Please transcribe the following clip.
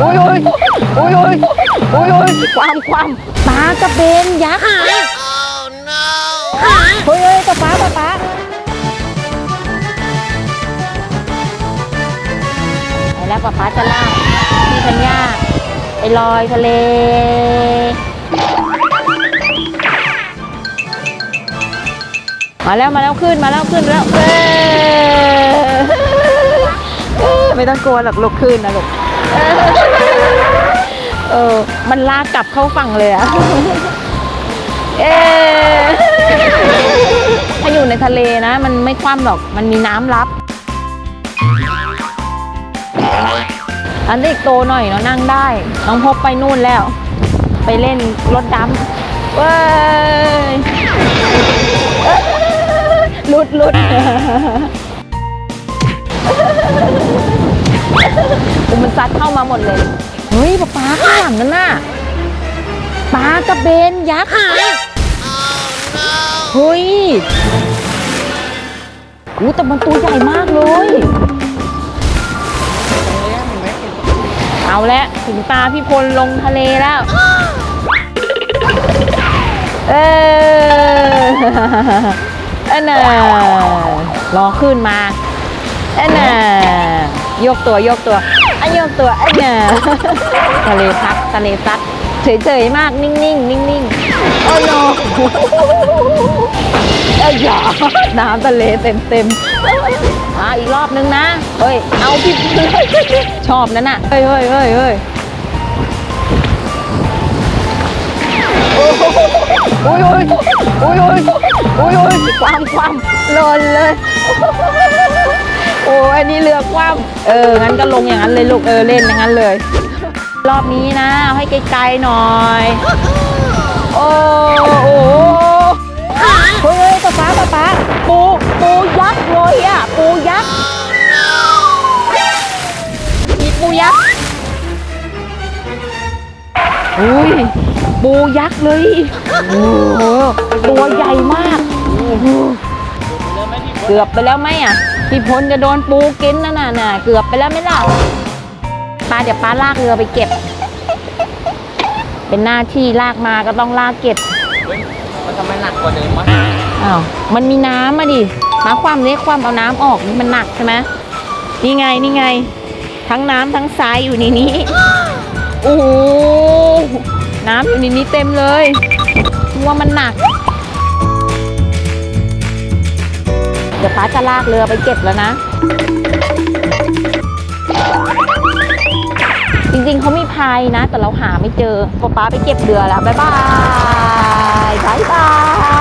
อุ้ยอุ้ยอุ้ยอุ้ยอุ้ยอุ้ยความความปลากระเบนยักษ์เฮ้ยเฮ้ยป๊าป๊าป๊าป๊าไปแล้วป๊าป๊าจะลากพี่ธัญญาไปลอยทะเลมาแล้วมาแล้วขึ้นมาแล้วขึ้นแล้วเอ้ไม่ต้องกลัวหรอกลุกขึ้นนะลูก เออ มันลากกลับเข้าฝั่งเลยอะเออถ้าอยู่ในทะเลนะ มันไม่คว่ำหรอก มันมีน้ำรับ อันเด็กโตหน่อยเนาะนั่งได้ น้องพบไปนู่นแล้ว ไปเล่นรถดำเว้ยหลุดหลุด ซัดเข้ามาหมดเลย เฮ้ยป๊าป๊าข้างหลังนั่นน่ะปลากระเบนยักษ์เฮ้ยอู้แต่มันตัวใหญ่มากเลย เอาละถึงตาพี่พลลงทะเลแล้ว เอออันน่ะรอขึ้นมาอันน่ะยกตัวยกตัว อันยกตัวอันน่ะทะเลซัดทะเลซัดเฉยๆมากนิ่งๆนิ่งๆโอ้โนเอ้ยอย่าน้ำทะเลเต็มเต็มๆอะอีกรอบนึงนะ เฮ้ย เอาพี่ชอบนั่นน่ะ เฮ้ยเฮ้ยเฮ้ยเฮ้ยอุ้ยอุ้ยอุ้ยอุ้ยอุ้ยอุ้ยความความหล่นเลย โอ้อันนี้เรือคว่ำเออ งั้นก็ลงอย่างนั้นเลยลูก เออ เล่นอย่างนั้นเลย รอบนี้นะ เอาให้ไกลๆหน่อย โอ้โหเฮ้ยเฮ้ยป๊าป๊าป๊าป๊าปูปูยักษ์เลยอะ ปูยักษ์มีปูยักษ์อุ้ยปูยักษ์เลยโอ้โหตัวใหญ่มาก เกือบไปแล้วไหมอะ พี่พลจะโดนปูกินนั่นน่ะน่ะเกือบไปแล้วไหมล่ะปลาเดี๋ยวปลาลากเรือไปเก็บ เป็นหน้าที่ลากมาก็ต้องลากเก็บมันทำไมหนักกว่าเดิมวะอ้าวมันมีน้ำมาดิมาความเล็กความเอาน้ำออกนี่มันหนักใช่ไหมนี่ไงนี่ไง ทั้งน้ำทั้งทรายอยู่ในนี้โอ้โหน้ำอยู่ในนี้เต็มเลยว่ามันหนัก ดี๋ยวป้าจะลากเรือไปเก็บแล้วนะ จริงๆเขามีพายนะ แต่เราหาไม่เจอพอป้าไปเก็บเรือแล้ว บ๊ายบาย บ๊ายบาย